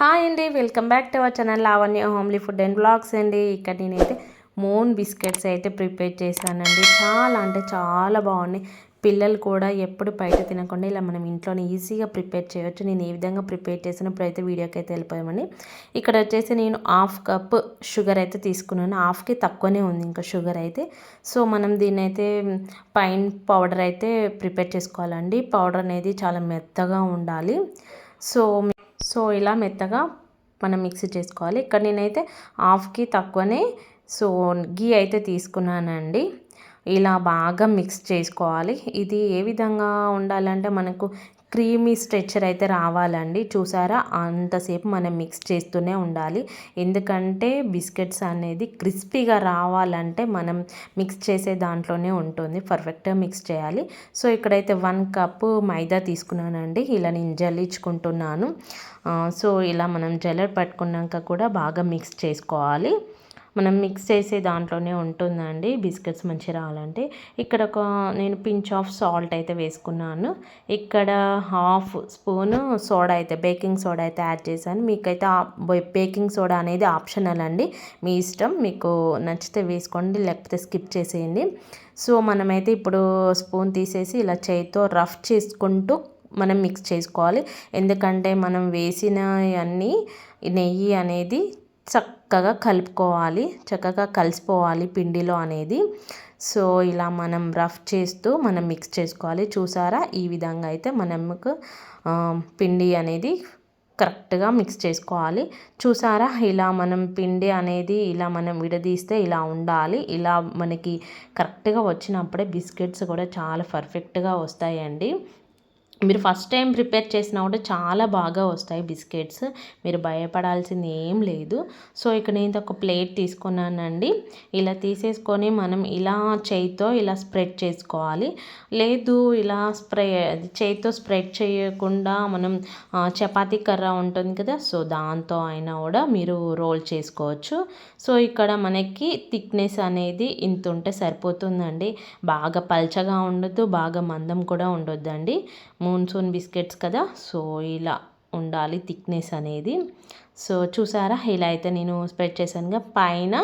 Hi అండి welcome back to our channel Lavanya homely food and blogs అండి. ఇక్కడ నేనైతే మోన్ బిస్కెట్స్ అయితే ప్రిపేర్ చేశానండి. చాలా అంటే చాలా బాగున్నాయి. పిల్లలు కూడా ఎప్పుడు బయట తినకుండా ఇలా మనం ఇంట్లోనే ఈజీగా ప్రిపేర్ చేయొచ్చు. నేను ఏ విధంగా ప్రిపేర్ చేసినప్పుడు అయితే వీడియోకి అయితే వెళ్ళిపోయామండి. ఇక్కడ వచ్చేసి నేను హాఫ్ కప్ షుగర్ అయితే తీసుకున్నాను. హాఫ్కి తక్కువనే ఉంది ఇంకా షుగర్ అయితే. సో మనం దీన్ని అయితే పైన్ పౌడర్ అయితే ప్రిపేర్ చేసుకోవాలండి. పౌడర్ అనేది చాలా మెత్తగా ఉండాలి. సో సో ఇలా మెత్తగా మనం మిక్సీ చేసుకోవాలి. ఇక్కడ నేనైతే హాఫ్కి తక్కువనే సో గీ అయితే తీసుకున్నానండి. ఇలా బాగా మిక్స్ చేసుకోవాలి. ఇది ఏ విధంగా ఉండాలంటే మనకు క్రీమీ స్ట్రెచ్చర్ అయితే రావాలండి. చూసారా? అంతసేపు మనం మిక్స్ చేస్తూనే ఉండాలి. ఎందుకంటే బిస్కెట్స్ అనేది క్రిస్పీగా రావాలంటే మనం మిక్స్ చేసే దాంట్లోనే ఉంటుంది. పర్ఫెక్ట్గా మిక్స్ చేయాలి. సో ఇక్కడైతే వన్ కప్ మైదా తీసుకున్నానండి. ఇలా నేను జల్లించుకుంటున్నాను. సో ఇలా మనం జల్లెడ పట్టుకున్నాక కూడా బాగా మిక్స్ చేసుకోవాలి. మనం మిక్స్ చేసే దాంట్లోనే ఉంటుందండి. బిస్కెట్స్ మంచి రావాలంటే. ఇక్కడ ఒక నేను పించ్ ఆఫ్ సాల్ట్ అయితే వేసుకున్నాను. ఇక్కడ హాఫ్ స్పూన్ సోడా అయితే బేకింగ్ సోడా అయితే యాడ్ చేశాను. మీకైతే బేకింగ్ సోడా అనేది ఆప్షనల్ అండి. మీ ఇష్టం మీకు నచ్చితే వేసుకోండి లేకపోతే స్కిప్ చేసేయండి. సో మనమైతే ఇప్పుడు స్పూన్ తీసేసి ఇలా చేతితో రఫ్ చేసుకుంటూ మనం మిక్స్ చేసుకోవాలి. ఎందుకంటే మనం వేసిన అన్నీ నెయ్యి అనేది చక్కగా కలుపుకోవాలి చక్కగా కలిసిపోవాలి పిండిలో అనేది. సో ఇలా మనం రఫ్ చేస్తూ మనం మిక్స్ చేసుకోవాలి. చూసారా? ఈ విధంగా అయితే మనకు పిండి అనేది కరెక్ట్గా మిక్స్ చేసుకోవాలి. చూసారా? ఇలా మనం పిండి అనేది ఇలా మనం విడదీస్తే ఇలా ఉండాలి. ఇలా మనకి కరెక్ట్గా వచ్చినప్పుడే బిస్కెట్స్ కూడా చాలా పర్ఫెక్ట్గా వస్తాయండి. మీరు ఫస్ట్ టైం ప్రిపేర్ చేసినా కూడా చాలా బాగా వస్తాయి బిస్కెట్స్. మీరు భయపడాల్సింది ఏం లేదు. సో ఇక్కడ నేను ఒక ప్లేట్ తీసుకున్నానండి. ఇలా తీసేసుకొని మనం ఇలా చేయితో ఇలా స్ప్రెడ్ చేసుకోవాలి. లేదు ఇలా స్ప్రే చేయితో స్ప్రెడ్ చేయకుండా మనం చపాతీ కర్ర ఉంటుంది కదా సో దాంతో అయినా కూడా మీరు రోల్ చేసుకోవచ్చు. సో ఇక్కడ మనకి థిక్నెస్ అనేది ఇంత ఉంటే సరిపోతుందండి. బాగా పల్చగా ఉండొద్దు బాగా మందం కూడా ఉండొద్దండి. మూన్సూన్ బిస్కెట్స్ కదా. సో ఇలా ఉండాలి థిక్నెస్ అనేది. సో చూసారా? ఇలా అయితే నేను స్ప్రెడ్ చేశానుగా పైన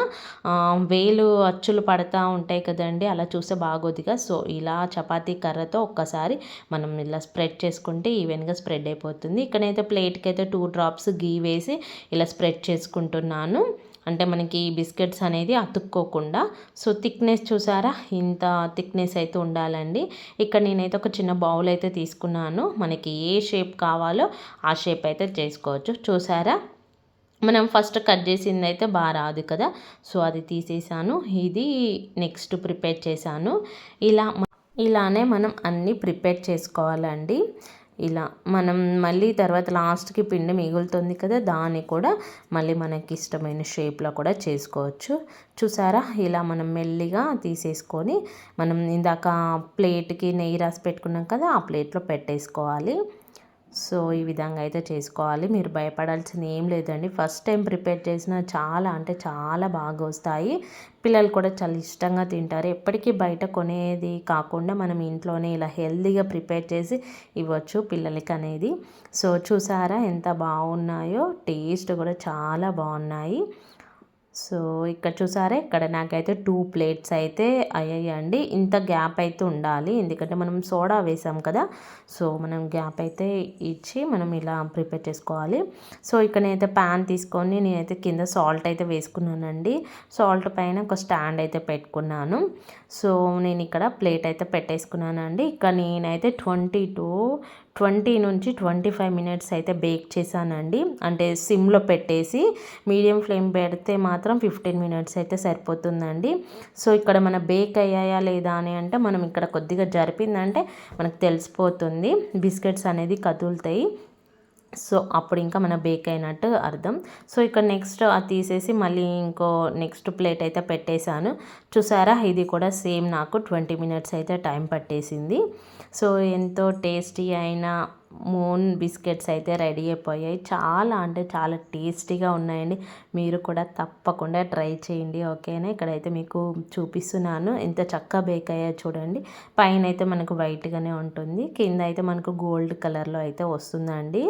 వేలు అచ్చులు పడతా ఉంటాయి కదండి. అలా చూస్తే బాగోదిగా. సో ఇలా చపాతీ కర్రతో ఒక్కసారి మనం ఇలా స్ప్రెడ్ చేసుకుంటే ఈవెన్గా స్ప్రెడ్ అయిపోతుంది. ఇక్కడైతే ప్లేట్కి అయితే టూ డ్రాప్స్ గీ వేసి ఇలా స్ప్రెడ్ చేసుకుంటున్నాను. అంటే మనకి బిస్కెట్స్ అనేది అతుక్కోకుండా. సో థిక్నెస్ చూసారా? ఇంత థిక్నెస్ అయితే ఉండాలండి. ఇక్కడ నేనైతే ఒక చిన్న బౌల్ అయితే తీసుకున్నాను. మనకి ఏ షేప్ కావాలో ఆ షేప్ అయితే చేసుకోవచ్చు. చూసారా? మనం ఫస్ట్ కట్ చేసింది అయితే బాగా రాదు కదా? సో అది తీసేసాను. ఇది నెక్స్ట్ ప్రిపేర్ చేశాను. ఇలా ఇలానే మనం అన్నీ ప్రిపేర్ చేసుకోవాలండి. ఇలా మనం మళ్ళీ తర్వాత లాస్ట్కి పిండి మిగులుతుంది కదా దాన్ని కూడా మళ్ళీ మనకి ఇష్టమైన షేప్లో కూడా చేసుకోవచ్చు. చూసారా? ఇలా మనం మెల్లిగా తీసేసుకొని మనం ఇందాక ప్లేట్కి నెయ్యి రాసి పెట్టుకున్నాం కదా ఆ ప్లేట్లో పెట్టేసుకోవాలి. సో ఈ విధంగా అయితే చేసుకోవాలి. మీరు భయపడాల్సింది ఏం లేదండి. ఫస్ట్ టైం ప్రిపేర్ చేసిన చాలా అంటే చాలా బాగా వస్తాయి. పిల్లలు కూడా చాలా ఇష్టంగా తింటారు. ఎప్పటికీ బయట కొనేది కాకుండా మనం ఇంట్లోనే ఇలా హెల్తీగా ప్రిపేర్ చేసి ఇవ్వచ్చు పిల్లలకి అనేది. సో చూసారా ఎంత బాగున్నాయో. టేస్ట్ కూడా చాలా బాగున్నాయి. సో ఇక్కడ చూసారా? ఇక్కడ నాకైతే టూ ప్లేట్స్ అయితే అయ్యాయండి. ఇంత గ్యాప్ అయితే ఉండాలి. ఎందుకంటే మనం సోడా వేసాం కదా. సో మనం గ్యాప్ అయితే ఇచ్చి మనం ఇలా ప్రిపేర్ చేసుకోవాలి. సో ఇక్కడ నేనైతే ప్యాన్ తీసుకొని నేనైతే కింద సాల్ట్ అయితే వేసుకున్నానండి. సాల్ట్ పైన ఒక స్టాండ్ అయితే పెట్టుకున్నాను. సో నేను ఇక్కడ ప్లేట్ అయితే పెట్టేసుకున్నానండి. ఇక్కడ నేనైతే ట్వంటీ టూ ట్వంటీ నుంచి ట్వంటీ ఫైవ్ మినిట్స్ అయితే బేక్ చేశానండి. అంటే సిమ్లో పెట్టేసి మీడియం ఫ్లేమ్ పెడితే మాత్రం ఫిఫ్టీన్ మినిట్స్ అయితే సరిపోతుందండి. సో ఇక్కడ మన బేక్ అయ్యాయా లేదా అని అంటే మనం ఇక్కడ కొద్దిగా జరిపిందంటే మనకు తెలిసిపోతుంది. బిస్కెట్స్ అనేది కదులుతాయి. సో అప్పుడు ఇంకా మన బేక్ అయినట్టు అర్థం. సో ఇక్కడ నెక్స్ట్ అది తీసేసి మళ్ళీ ఇంకో నెక్స్ట్ ప్లేట్ అయితే పెట్టేశాను. చూసారా? ఇది కూడా సేమ్ నాకు ట్వంటీ మినిట్స్ అయితే టైం పట్టేసింది. సో ఎంతో టేస్టీ అయిన మూన్ బిస్కెట్స్ అయితే రెడీ అయిపోయాయి. చాలా అంటే చాలా టేస్టీగా ఉన్నాయండి. మీరు కూడా తప్పకుండా ట్రై చేయండి ఓకేనా? ఇక్కడైతే మీకు చూపిస్తున్నాను. ఎంత చక్కగా బేక్ అయ్యాయో చూడండి. పైన అయితే మనకు వైట్గానే ఉంటుంది. కింద అయితే మనకు గోల్డ్ కలర్లో అయితే వస్తుందండి.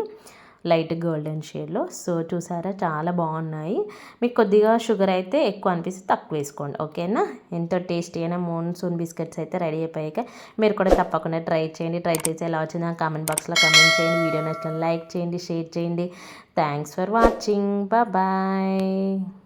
లైట్ గోల్డెన్ షేడ్లో. సో చూసారా? చాలా బాగున్నాయి. మీకు కొద్దిగా షుగర్ అయితే ఎక్కువ అనిపిస్తే తక్కువ వేసుకోండి. ఓకేనా? ఎంతో టేస్టీ అయినా మోన్సూన్ బిస్కెట్స్ అయితే రెడీ అయిపోయాక మీరు కూడా తప్పకుండా ట్రై చేయండి. ట్రై చేసి ఎలా వచ్చిందో కామెంట్ బాక్స్లో కమెంట్ చేయండి. వీడియో నచ్చిన లైక్ చేయండి షేర్ చేయండి. Thanks for watching. బాయ్.